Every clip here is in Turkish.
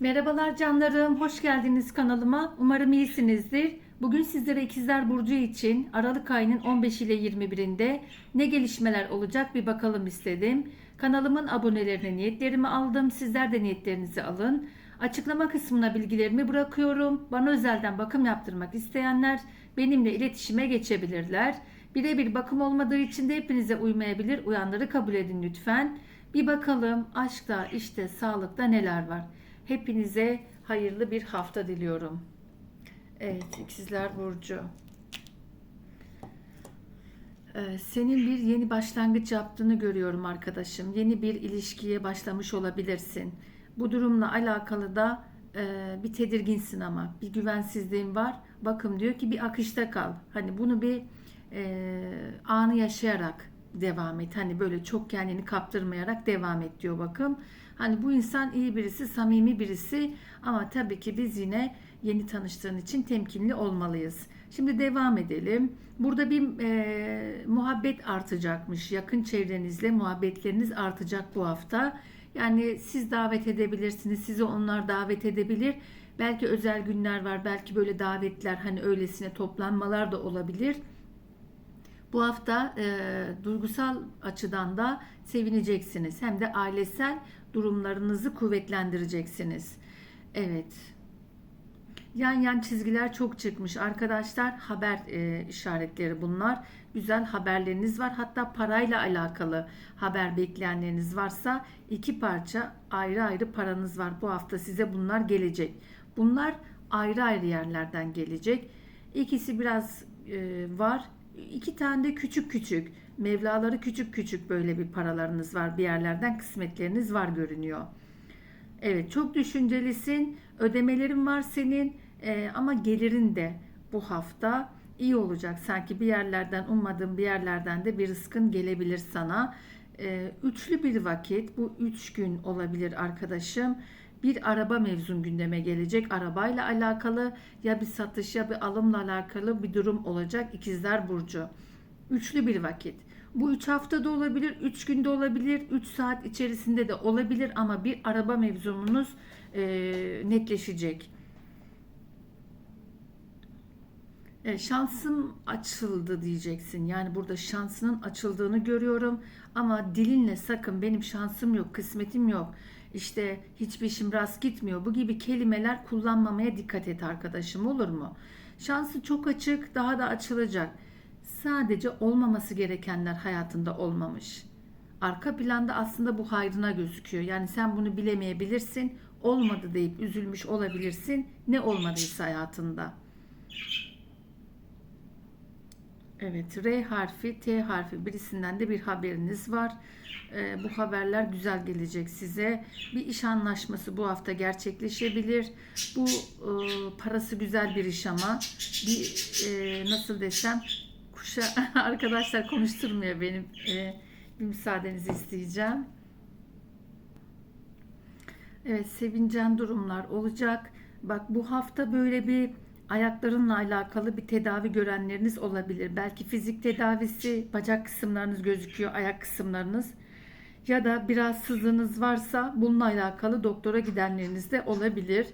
Merhabalar canlarım, hoş geldiniz kanalıma. Umarım iyisinizdir. Bugün sizlere İkizler Burcu için Aralık ayının 15 ile 21'inde ne gelişmeler olacak bir bakalım istedim. Kanalımın abonelerine niyetlerimi aldım. Sizler de niyetlerinizi alın. Açıklama kısmına bilgilerimi bırakıyorum. Bana özelden bakım yaptırmak isteyenler benimle iletişime geçebilirler. Birebir bakım olmadığı için de hepinize uymayabilir. Uyanları kabul edin lütfen. Bir bakalım aşkta, işte, sağlıkta neler var. Hepinize hayırlı bir hafta diliyorum. Evet, İkizler Burcu. Ee, senin bir yeni başlangıç yaptığını görüyorum arkadaşım. Yeni bir ilişkiye başlamış olabilirsin. Bu durumla alakalı da e, bir tedirginsin ama bir güvensizliğin var. Bakım diyor ki bir akışta kal. Hani bunu bir e, anı yaşayarak devam et. Hani böyle çok kendini kaptırmayarak devam et diyor bakım. Hani bu insan iyi birisi, samimi birisi ama tabii ki biz yine yeni tanıştığın için temkinli olmalıyız. Şimdi devam edelim. Burada bir e, muhabbet artacakmış. Yakın çevrenizle muhabbetleriniz artacak bu hafta. Yani siz davet edebilirsiniz, sizi onlar davet edebilir. Belki özel günler var, belki böyle davetler hani öylesine toplanmalar da olabilir. Bu hafta e, duygusal açıdan da sevineceksiniz. Hem de ailesel durumlarınızı kuvvetlendireceksiniz. Evet. Yan yan çizgiler çok çıkmış. Arkadaşlar haber e, işaretleri bunlar. Güzel haberleriniz var. Hatta parayla alakalı haber bekleyenleriniz varsa iki parça ayrı ayrı paranız var. Bu hafta size bunlar gelecek. Bunlar ayrı ayrı yerlerden gelecek. İkisi biraz e, var. İki tane de küçük küçük. Mevlaları küçük küçük böyle bir paralarınız var. Bir yerlerden kısmetleriniz var görünüyor. Evet çok düşüncelisin. Ödemelerin var senin Ee, ama gelirin de bu hafta iyi olacak. Sanki bir yerlerden ummadığın bir yerlerden de bir rızkın gelebilir sana. Ee, üçlü bir vakit bu üç gün olabilir arkadaşım. Bir araba mevzun gündeme gelecek. Arabayla alakalı ya bir satış ya bir alımla alakalı bir durum olacak İkizler Burcu. Üçlü bir vakit. Bu 3 haftada olabilir, 3 günde olabilir, 3 saat içerisinde de olabilir ama bir araba mevzumunuz e, netleşecek. E, şansım açıldı diyeceksin. Yani burada şansının açıldığını görüyorum. Ama dilinle sakın benim şansım yok, kısmetim yok. İşte hiçbir işim rast gitmiyor. Bu gibi kelimeler kullanmamaya dikkat et arkadaşım olur mu? Şansı çok açık, daha da açılacak. Sadece olmaması gerekenler hayatında olmamış. Arka planda aslında bu hayrına gözüküyor. Yani sen bunu bilemeyebilirsin. Olmadı deyip üzülmüş olabilirsin. Ne olmadıysa hayatında. Evet, R harfi, T harfi birisinden de bir haberiniz var. Ee, bu haberler güzel gelecek size. Bir iş anlaşması bu hafta gerçekleşebilir. Bu e, parası güzel bir iş ama bir e, nasıl desem kuşa arkadaşlar konuşturmuyor benim. E, bir müsaadenizi isteyeceğim. Evet, sevincen durumlar olacak. Bak bu hafta böyle bir ayaklarınla alakalı bir tedavi görenleriniz olabilir. Belki fizik tedavisi, bacak kısımlarınız gözüküyor, ayak kısımlarınız. Ya da biraz sızınız varsa bununla alakalı doktora gidenleriniz de olabilir.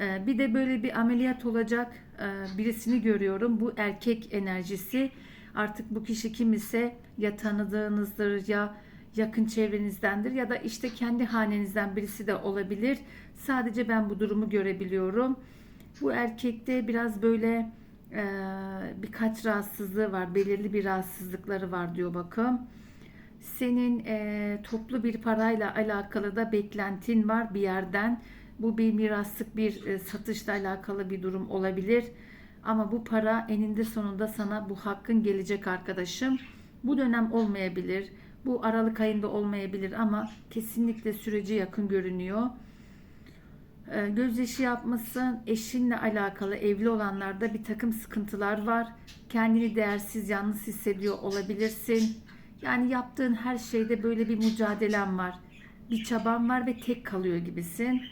Ee, bir de böyle bir ameliyat olacak e, birisini görüyorum. Bu erkek enerjisi. Artık bu kişi kim ise ya tanıdığınızdır ya yakın çevrenizdendir ya da işte kendi hanenizden birisi de olabilir. Sadece ben bu durumu görebiliyorum. Bu erkekte biraz böyle e, birkaç rahatsızlığı var. Belirli bir rahatsızlıkları var diyor bakım. Senin e, toplu bir parayla alakalı da beklentin var bir yerden. Bu bir miraslık bir e, satışla alakalı bir durum olabilir. Ama bu para eninde sonunda sana bu hakkın gelecek arkadaşım. Bu dönem olmayabilir. Bu Aralık ayında olmayabilir ama kesinlikle süreci yakın görünüyor. Ee, gözyaşı yapmasın, eşinle alakalı evli olanlarda bir takım sıkıntılar var. Kendini değersiz, yalnız hissediyor olabilirsin. Yani yaptığın her şeyde böyle bir mücadelen var. Bir çaban var ve tek kalıyor gibisin.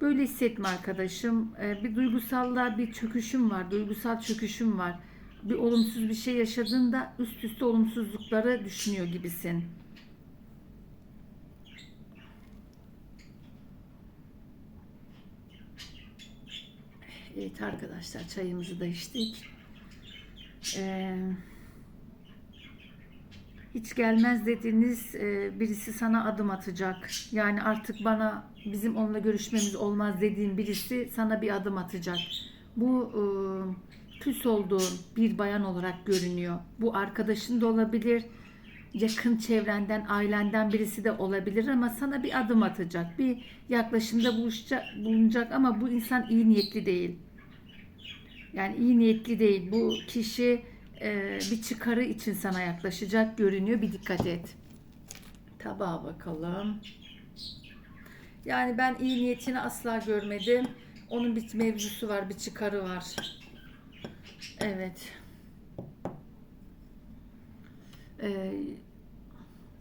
Böyle hissetme arkadaşım. Ee, bir duygusallığa bir çöküşüm var. Duygusal çöküşüm var. Bir olumsuz bir şey yaşadığında üst üste olumsuzlukları düşünüyor gibisin. Evet arkadaşlar çayımızı da içtik. Ee, hiç gelmez dediğiniz e, birisi sana adım atacak. Yani artık bana bizim onunla görüşmemiz olmaz dediğin birisi sana bir adım atacak. Bu e, küs olduğun bir bayan olarak görünüyor. Bu arkadaşın da olabilir. Yakın çevrenden, ailenden birisi de olabilir ama sana bir adım atacak. Bir yaklaşımda buluşacak, bulunacak ama bu insan iyi niyetli değil. Yani iyi niyetli değil. Bu kişi e, bir çıkarı için sana yaklaşacak görünüyor. Bir dikkat et. Tabağa bakalım. Yani ben iyi niyetini asla görmedim. Onun bir mevzusu var, bir çıkarı var. Evet. Ee,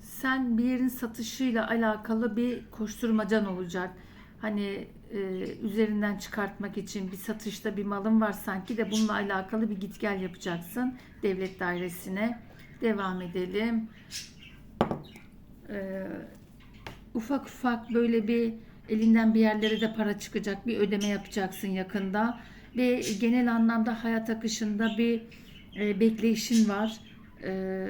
sen bir yerin satışıyla alakalı bir koşturmacan olacak. Hani e, üzerinden çıkartmak için bir satışta bir malın var sanki de bununla alakalı bir git gel yapacaksın devlet dairesine. Devam edelim. Ee, ufak ufak böyle bir elinden bir yerlere de para çıkacak bir ödeme yapacaksın yakında ve genel anlamda hayat akışında bir e, bekleyişin var. E,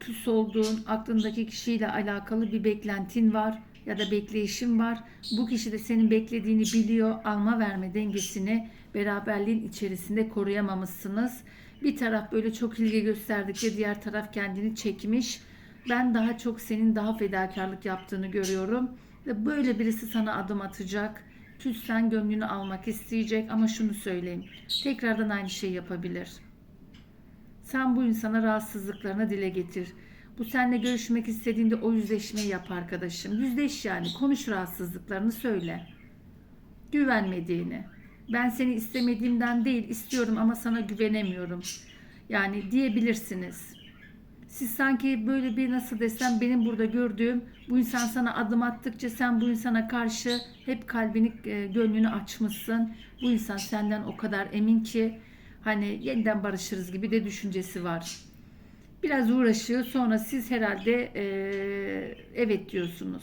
küs olduğun aklındaki kişiyle alakalı bir beklentin var ya da bekleyişin var. Bu kişi de senin beklediğini biliyor. Alma verme dengesini beraberliğin içerisinde koruyamamışsınız. Bir taraf böyle çok ilgi gösterdikçe diğer taraf kendini çekmiş. Ben daha çok senin daha fedakarlık yaptığını görüyorum. Ve böyle birisi sana adım atacak. Küssen gönlünü almak isteyecek ama şunu söyleyeyim. Tekrardan aynı şeyi yapabilir. Sen bu insana rahatsızlıklarını dile getir. Bu seninle görüşmek istediğinde o yüzleşmeyi yap arkadaşım. Yüzleş yani. Konuş rahatsızlıklarını söyle. Güvenmediğini. Ben seni istemediğimden değil istiyorum ama sana güvenemiyorum. Yani diyebilirsiniz. Siz sanki böyle bir nasıl desem benim burada gördüğüm bu insan sana adım attıkça sen bu insana karşı hep kalbini e, gönlünü açmışsın. Bu insan senden o kadar emin ki hani yeniden barışırız gibi de düşüncesi var. Biraz uğraşıyor sonra siz herhalde e, evet diyorsunuz.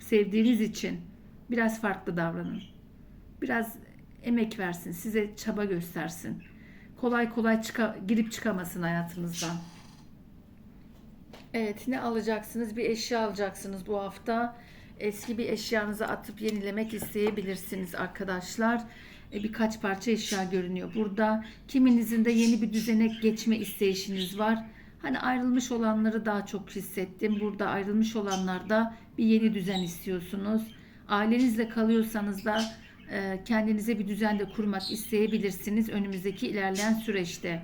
Sevdiğiniz için biraz farklı davranın. Biraz emek versin, size çaba göstersin. Kolay kolay çıka- girip çıkamasın hayatınızdan. Evet, ne alacaksınız? Bir eşya alacaksınız bu hafta. Eski bir eşyanızı atıp yenilemek isteyebilirsiniz arkadaşlar. E, birkaç parça eşya görünüyor. Burada kiminizin de yeni bir düzene geçme isteyişiniz var. Hani ayrılmış olanları daha çok hissettim. Burada ayrılmış olanlarda bir yeni düzen istiyorsunuz. Ailenizle kalıyorsanız da e, kendinize bir düzen de kurmak isteyebilirsiniz önümüzdeki ilerleyen süreçte.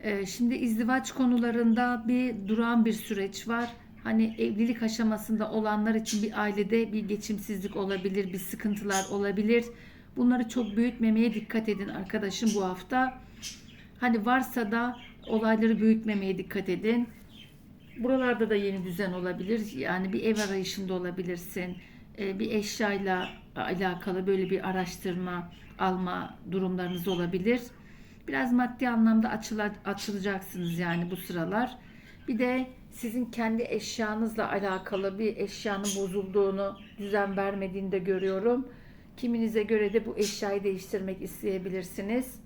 Ee, Şimdi izdivaç konularında bir duran bir süreç var. Hani evlilik aşamasında olanlar için bir ailede bir geçimsizlik olabilir, bir sıkıntılar olabilir. Bunları çok büyütmemeye dikkat edin arkadaşım bu hafta. Hani varsa da olayları büyütmemeye dikkat edin. Buralarda da yeni düzen olabilir. Yani bir ev arayışında olabilirsin. Ee, Bir eşyayla alakalı böyle bir araştırma alma durumlarınız olabilir. Biraz maddi anlamda açıla, açılacaksınız yani bu sıralar. Bir de sizin kendi eşyanızla alakalı bir eşyanın bozulduğunu, düzen vermediğini de görüyorum. Kiminize göre de bu eşyayı değiştirmek isteyebilirsiniz.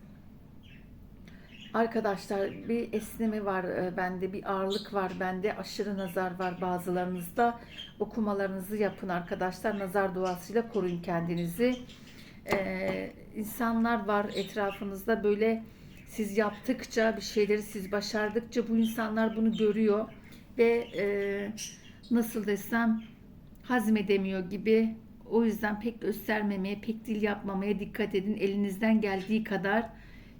Arkadaşlar bir esneme var e, bende, bir ağırlık var bende, aşırı nazar var bazılarınızda. Okumalarınızı yapın arkadaşlar. Nazar duasıyla koruyun kendinizi. Ee, insanlar var etrafınızda böyle siz yaptıkça bir şeyleri siz başardıkça bu insanlar bunu görüyor ve e, nasıl desem hazmedemiyor gibi. O yüzden pek göstermemeye, pek dil yapmamaya dikkat edin. Elinizden geldiği kadar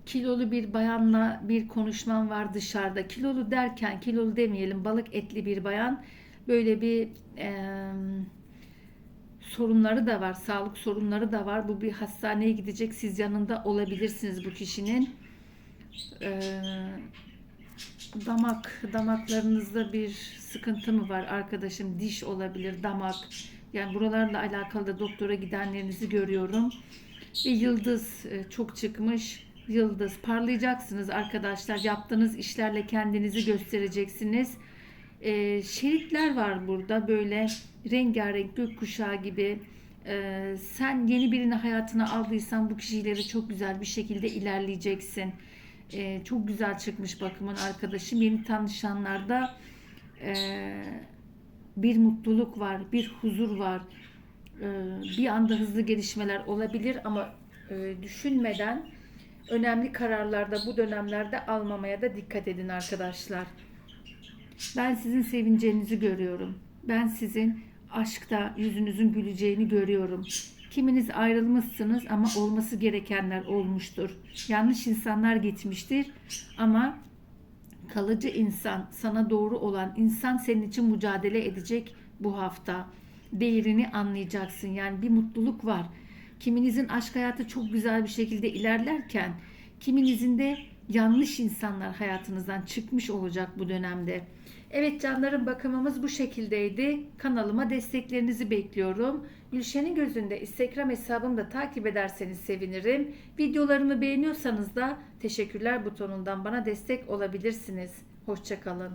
kilolu bir bayanla bir konuşmam var dışarıda. Kilolu derken kilolu demeyelim balık etli bir bayan böyle bir e, sorunları da var, sağlık sorunları da var. Bu bir hastaneye gidecek. Siz yanında olabilirsiniz bu kişinin. Ee, damak, damaklarınızda bir sıkıntı mı var arkadaşım? Diş olabilir, damak. Yani buralarla alakalı da doktora gidenlerinizi görüyorum. Ve yıldız e, çok çıkmış. Yıldız parlayacaksınız arkadaşlar. Yaptığınız işlerle kendinizi göstereceksiniz. Ee, şeritler var burada böyle rengarenk gökkuşağı gibi Ee, sen yeni birini hayatına aldıysan bu kişileri çok güzel bir şekilde ilerleyeceksin. Ee, çok güzel çıkmış bakımın arkadaşım. Yeni tanışanlarda e, bir mutluluk var, bir huzur var. Ee, bir anda hızlı gelişmeler olabilir ama e, düşünmeden önemli kararlarda bu dönemlerde almamaya da dikkat edin arkadaşlar. Ben sizin sevineceğinizi görüyorum. Ben sizin aşkta yüzünüzün güleceğini görüyorum. Kiminiz ayrılmışsınız ama olması gerekenler olmuştur. Yanlış insanlar gitmiştir ama kalıcı insan, sana doğru olan insan senin için mücadele edecek bu hafta. Değerini anlayacaksın. Yani bir mutluluk var. Kiminizin aşk hayatı çok güzel bir şekilde ilerlerken kiminizin de yanlış insanlar hayatınızdan çıkmış olacak bu dönemde. Evet canlarım bakımımız bu şekildeydi. Kanalıma desteklerinizi bekliyorum. Gülşen'in gözünde Instagram hesabımı da takip ederseniz sevinirim. Videolarımı beğeniyorsanız da teşekkürler butonundan bana destek olabilirsiniz. Hoşçakalın.